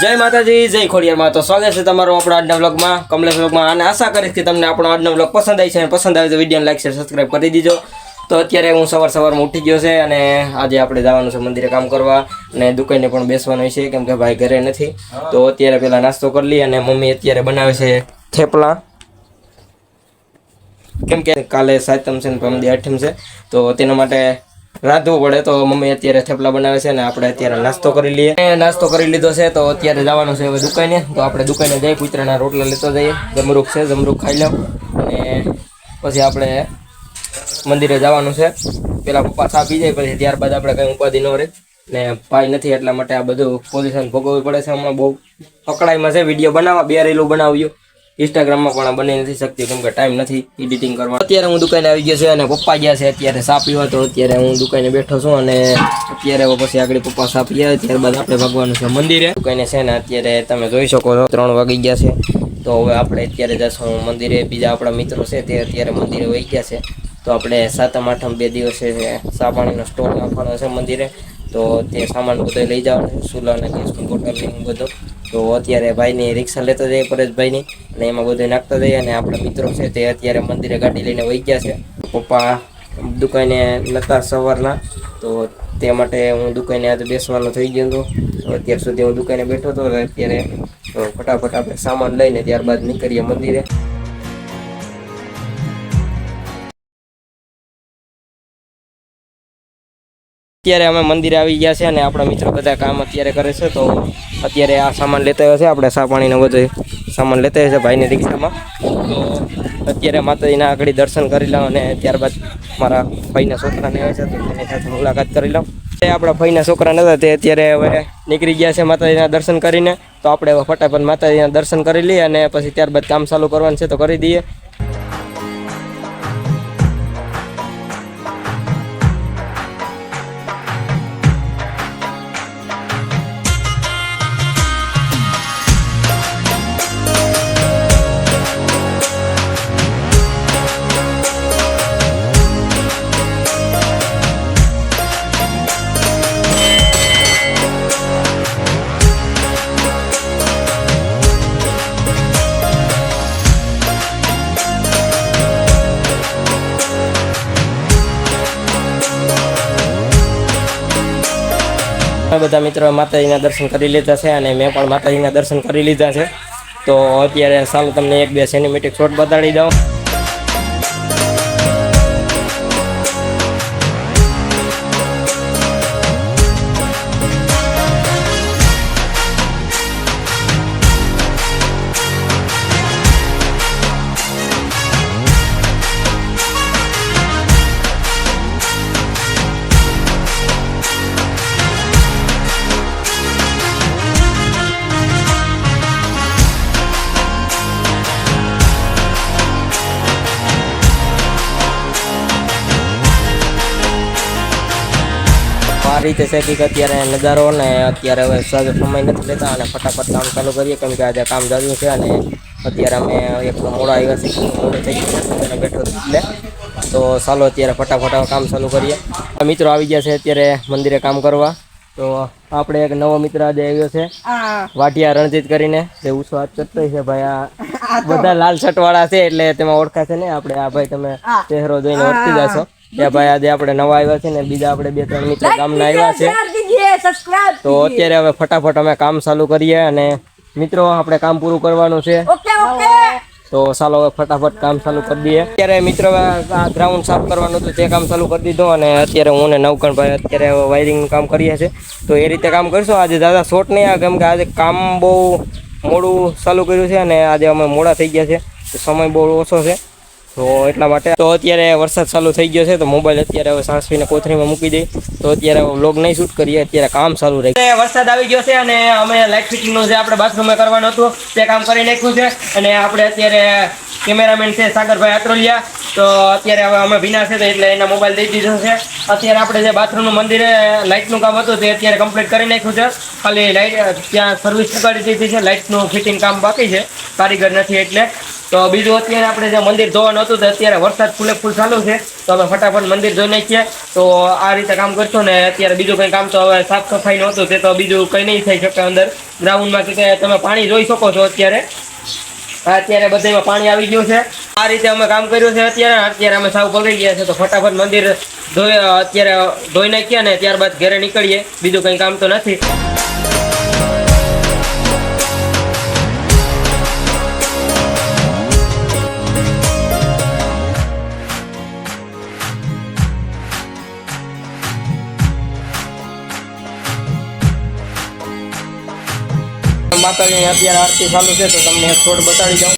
જય માતાજી જય ખોડિયારમાં. તો સ્વાગત છે તમારો આપણા આજના વ્લોગમાં કમલેશ વ્લોગમાં અને આશા કરીશ કે તમને આપણો આજનો વ્લોગ પસંદ આવી છે અને પસંદ આવે તો વિડીયોને લાઈક શેર સબસ્ક્રાઈબ કરી દીજો. તો અત્યારે હું સવાર સવારમાં ઉઠી ગયો છે અને આજે આપણે જવાનું છે મંદિરે કામ કરવા અને દુકાને પણ બેસવાનું છે કેમ કે ભાઈ ઘરે નથી. તો અત્યારે પહેલાં નાસ્તો કરી લઈએ અને મમ્મી અત્યારે બનાવે છે થેપલા. કેમ કે કાલે સાતમ છે ને પરમદી આઠમ છે. તો તેના માટે રાંધવું પડે તો મમ્મી અત્યારે થેપલા બનાવે છે ને આપણે અત્યારે નાસ્તો કરી લઈએ. નાસ્તો કરી લીધો છે તો અત્યારે જવાનું છે હવે દુકાને. તો આપણે દુકાને જઈ કૂતરાના રોટલા લેતો જઈએ. જમરૂખ છે જમરૂખ ખાઈ લઉં. અને પછી આપણે મંદિરે જવાનું છે. પેલા પપ્પા ચા પી જાય, પછી ત્યારબાદ આપણે કઈ ઉપાધિ ન રહે. ને ભાઈ નથી એટલા માટે આ બધું પોઝિશન ભોગવવી પડે છે હમણાં બહુ. પકડાઈમાં છે વીડિયો બનાવવા બે રીલું બનાવ્યું. ઇન્સ્ટાગ્રામમાં પણ આ બની નથી શકતી, કેમ કે ટાઈમ નથી એડિટિંગ કરવા. અત્યારે હું દુકાને આવી ગયો છે અને પપ્પા ગયા છે, અત્યારે સા પીવા, તો અત્યારે હું દુકાને બેઠો છું અને અત્યારે પછી આગળ પપ્પા સા પી આવે ત્યારબાદ આપણે ભાગવાનું છે મંદિરે. દુકાને છે ને અત્યારે તમે જોઈ શકો છો, ત્રણ વાગી ગયા છે. તો હવે આપણે અત્યારે જશું મંદિરે. બીજા આપણા મિત્રો છે તે અત્યારે મંદિરે વહી ગયા છે. તો આપણે સાતમ, આઠમ બે દિવસે સાપાણીનો સ્ટોક નાખવાનો છે મંદિરે. તો તે સામાન બધો લઈ જવાનો સુલા અને ગેસનું બોટલ બધું. તો અત્યારે ભાઈની રિક્ષા લેતા જઈએ પરેશભાઈની. અને એમાં બધું નાખતા જઈએ અને આપણા મિત્રો છે તે અત્યારે મંદિરે ગાડી લઈને વહી ગયા છે. પપ્પા દુકાને નહોતા સવારના, તો તે માટે હું દુકાને આજે બેસવાનું થઈ ગયો હતો. અત્યાર સુધી હું દુકાને બેઠો હતો અત્યારે તો ફટાફટ આપણે સામાન લઈને ત્યારબાદ નીકળીએ મંદિરે. અત્યારે અમે મંદિરે આવી ગયા છે અને આપણા મિત્રો બધા કામ અત્યારે કરે છે, તો અત્યારે આ સામાન લેતા આવ્યો છે. આપણે સાપાણીને બધું સામાન લેતા હશે ભાઈની રિક્ષામાં. તો અત્યારે માતાજીના આગળ દર્શન કરી લઉં અને ત્યારબાદ મારા ભાઈના છોકરાને આવે છે તો તેની સાથે મુલાકાત કરી લઉં. તે આપણા ભાઈના છોકરા નતા તે અત્યારે હવે નીકળી ગયા છે માતાજીના દર્શન કરીને. તો આપણે હવે ફટાફટ માતાજીના દર્શન કરી લઈએ અને પછી ત્યારબાદ કામ ચાલુ કરવાનું છે તો કરી દઈએ. બધા મિત્રો માતાજીના દર્શન કરી લીધા છે અને મેં પણ માતાજીના દર્શન કરી લીધા છે. તો અત્યારે ચાલો તમને એક બે સિનેમેટિક શોટ બતાડી દઉં. આ રીતે છે કે અત્યારે નજારો ને અત્યારે હવે સહજ સમય નથી લેતા અને ફટાફટ કામ ચાલુ કરીએ કેમ કે આજે કામ જાજુ છે અને અત્યારે અમે એક મોડા આવ્યા છે મોડું થઈ ગયું અને બેઠો એટલે. તો ચાલો અત્યારે ફટાફટ કામ ચાલુ કરીએ. મિત્રો આવી ગયા છે અત્યારે મંદિરે કામ કરવા. તો આપણે એક નવો મિત્ર આજે આવ્યો છે. વાટિયા રણજીત કરીને. જે ઉછો હાથ કરતો છે ભાઈ આ બધા લાલ શર્ટ વાળા છે એટલે તેમાં ઓળખાશે ને આપણે. આ ભાઈ તમે ચહેરો જોઈને ઓળખી જશો. કે ભાઈ આજે આપણે નવા આવ્યા છે ને બીજા આપણે બે ત્રણ મિત્ર ગામના આવ્યા છે. તો અત્યારે હવે ફટાફટ અમે કામ ચાલુ કરીએ અને મિત્રો આપણે કામ પૂરું કરવાનું છે. તો ચાલો હવે ફટાફટ કામ ચાલુ કરી દઈએ. અત્યારે મિત્રો આ ગ્રાઉન્ડ સાફ કરવાનું હતું તે કામ ચાલુ કરી દીધું અને અત્યારે હું ને નવકણભાઈ અત્યારે વાયરિંગનું કામ કરીએ છીએ. તો એ રીતે કામ કરશો? આજે દાદા શોર્ટ નહીં આવે કેમ કે આજે કામ બહુ મોડું ચાલુ કર્યું છે અને આજે અમે મોડા થઈ ગયા છે. તો સમય બહુ ઓછો છે. તો એટલા માટે તો અત્યારે વરસાદ ચાલુ થઈ ગયો છે. તો મોબાઈલ અત્યારે હવે સાસવીને કોથળીમાં મૂકી દઈ તો અત્યારે વ્લોગ નહીં શૂટ કરીએ. અત્યારે કામ ચાલુ રહે. વરસાદ આવી ગયો છે અને અમે લાઇટ ફિટિંગનું જે આપણે બાથરૂમે કરવાનું હતું, તે કામ કરી નાખ્યું છે. અને આપણે અત્યારે કેમેરામેન છે સાગરભાઈ આત્રોલિયા. તો અત્યારે હવે અમે ભીના છે એટલે એના મોબાઈલ દઈ દીધો છે. અત્યારે આપણે જે બાથરૂમનું મંદિરે લાઇટનું કામ હતું તે અત્યારે કમ્પ્લીટ કરી નાખ્યું છે. ખાલી લાઇટ ત્યાં સર્વિસ ઉગાડી દીધી છે. લાઇટનું ફિટિંગ કામ બાકી છે. કારીગર નથી એટલે. તો બીજું અત્યારે આપણે જે મંદિર ધોવાનું હતું, તો અત્યારે વરસાદ ફૂલે ફૂલ ચાલુ છે. તો અમે ફટાફટ મંદિર ધોઈ નાખીએ. તો આ રીતે કામ કરશો ને અત્યારે બીજું કંઈ કામ તો હવે સાફ સફાઈ હતું, તે તો બીજું કંઈ નહીં થઈ શકે અંદર. ગ્રાઉન્ડમાં કે તમે પાણી જોઈ શકો છો અત્યારે. અત્યારે બધામાં પાણી આવી ગયું છે. આ રીતે અમે કામ કર્યું છે અત્યારે. અત્યારે અમે સાવ પગડી ગયા છે, તો ફટાફટ મંદિર ધોઈ અત્યારે ધોઈ નાખીએ ને ત્યારબાદ ઘરે નીકળીએ. બીજું કંઈ કામ તો નથી. માતાજીની અત્યારે આરતી ચાલુ છે, તો તમને છોડ બતાડી દઉં.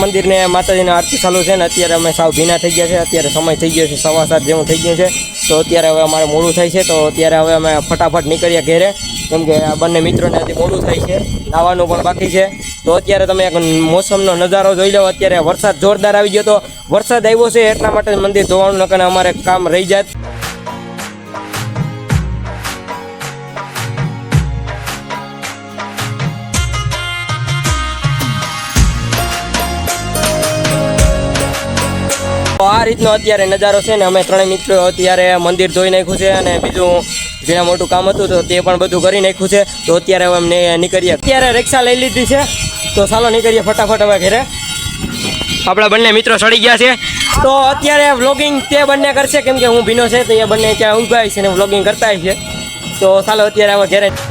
મંદિરને માતાજીની આરતી ચાલુ છે ને અત્યારે અમે સાવ ભીના થઈ ગયા છે, અત્યારે સમય થઈ ગયો છે, સવા સાત જેવું થઈ ગયું છે. તો અત્યારે હવે અમારે મોડું થાય છે, તો અત્યારે હવે અમે ફટાફટ નીકળીએ ઘેરે. કેમ કે આ બંને મિત્રોને આજે મોડું થાય છે, નાવાનું પણ બાકી છે. તો અત્યારે તમે એક મોસમનો નજારો જોઈ લો, અત્યારે વરસાદ જોરદાર આવી ગયો તો વરસાદ આવ્યો છે એટલા માટે મંદિર ધોવાનું નકર અમારે કામ રહી જાત આ રીતનો અત્યારે નજારો છે ને અમે ત્રણેય મિત્રો અત્યારે મંદિર જોઈ નાખ્યું છે અને બીજું જેના મોટું કામ હતું તો તે પણ બધું કરી નાખ્યું છે. તો અત્યારે હવે અમને નીકળીએ. અત્યારે રિક્ષા લઈ લીધી છે. તો ચાલો નીકળીએ ફટાફટ હવે ઘરે. આપણા બંને મિત્રો સડી ગયા છે. તો અત્યારે વ્લોગિંગ તે બંને કરશે. કેમ કે હું ભીનો છે તો એ બંને ત્યાં ઊંઘાય છે ને વ્લોગિંગ કરતા છે. તો ચાલો અત્યારે હવે ઘરે.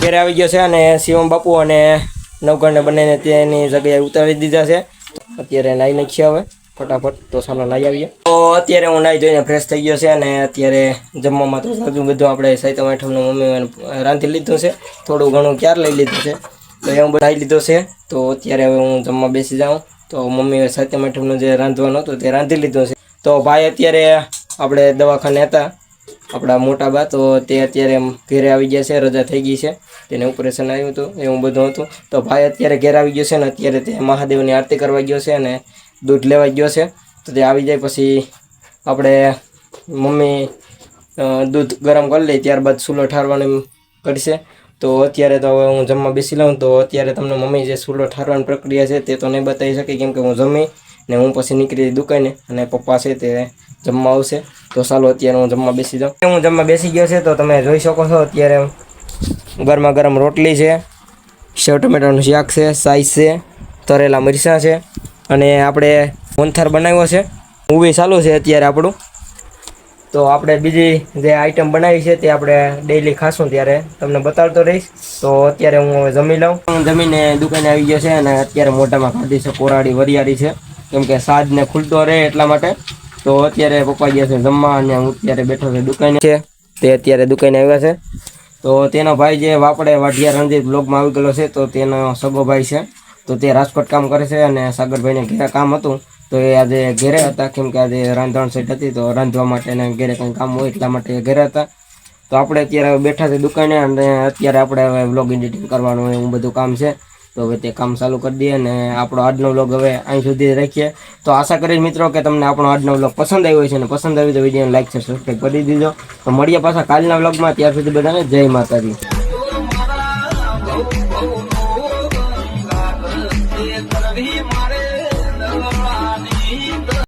ઘરે આવી ગયો છે અને શિવમ બાપુ અને નવગણને બંનેને તેની જગ્યાએ ઉતારી દીધા છે. અત્યારે નાઈ નાખીએ હવે, ફટાફટ તો ચાલો નાઈ આવીએ. તો અત્યારે હું નાઈ જોઈને ફ્રેશ થઈ ગયો છે અને અત્યારે જમવામાં તો હજુ બધું આપણે સાહિત્ય આઠમનું મમ્મી રાંધી લીધું છે. થોડું ઘણું ક્યારે લઈ લીધું છે. તો એ હું બનાવી લીધો છે. તો અત્યારે હવે હું જમવા બેસી જાઉં. તો મમ્મીએ સાહિત્ય આઠમનું જે રાંધવાનું હતું તે રાંધી લીધું છે. તો ભાઈ અત્યારે આપણે દવાખાને હતા. આપણા મોટા બા તો તે અત્યારે ઘરે આવી ગયા છે, રજા થઈ ગઈ છે. તેને ઓપરેશન આવ્યું હતું, એવું બધું હતું. તો ભાઈ અત્યારે ઘેર આવી ગયો છે ને, અત્યારે તે મહાદેવની આરતી કરવા ગયો છે અને દૂધ લેવા ગયો છે. તો તે આવી જાય પછી આપણે મમ્મી દૂધ ગરમ કરી લે, ત્યારબાદ સૂલો ઠારવાનું કરશે. તો અત્યારે તો હવે હું જમવા બેસી લઉં, તો અત્યારે તમને મમ્મી જે સૂલો ઠારવાની પ્રક્રિયા છે તે તો નહીં બતાવી શકે, કેમ કે હું જમી ને હું પછી નીકળી દુકાને અને પપ્પા છે તે જમવા આવશે. તો ચાલો અત્યારે હું જમવા બેસી જાઉં. હું જમવા બેસી ગયો છે, તો તમે જોઈ શકો છો અત્યારે ગરમા ગરમ રોટલી છે, સેવ ટમેટાનું શાક છે સાઈઝ છે, તરેલા મરચાં છે, અને આપણે મોનથાર બનાવ્યો છે. મૂવી ચાલુ છે અત્યારે આપણું. તો આપણે બીજી જે આઈટમ બનાવી છે તે આપણે ડેઈલી ખાશું ત્યારે. તમને બતાવતો રહીશ. તો અત્યારે હું જમી લઉં. હું જમીને દુકાને આવી ગયો છે અને અત્યારે મોટામાં ખાધી છે કોરાડી વરિયાળી છે. કેમ કે સાજને ખુલતો રહે એટલા માટે. તો અત્યારે પપ્પા ગયા છે જમવા અને હું અત્યારે બેઠો છે દુકાને. છે? તે અત્યારે દુકાને આવ્યા છે? તો તેનો ભાઈ જે વાપડે વાઢિયા રણજીત બ્લોગમાં આવી ગયેલો છે તો તેનો સગો ભાઈ છે. તો તે રાજકોટ કામ કરે છે અને સાગરભાઈને ઘેરે કામ હતું. તો એ આજે ઘેરે હતા કેમ કે આજે રાંધણ સેટ હતી તો રાંધવા માટે એને ઘેરે કંઈ કામ હોય એટલા માટે ઘેરે હતા. તો આપણે અત્યારે બેઠા છે દુકાને અને અત્યારે આપણે હવે વ્લોગ એડિટિંગ કરવાનું હોય એવું બધું કામ છે. તો હવે તે કામ ચાલુ કરી દઈએ અને આપણો આજનો વ્લોગ હવે અહીં સુધી રાખીએ. તો આશા કરીશ મિત્રો કે તમને આપણો આજનો વ્લોગ પસંદ આવ્યો છે અને પસંદ આવ્યો તો વિડીયોને લાઈક છે સબસ્ક્રાઈબ કરી દીધો તો મળીએ પાછા કાલના વ્લોગમાં ત્યાર સુધી બધાને જય માતાજી.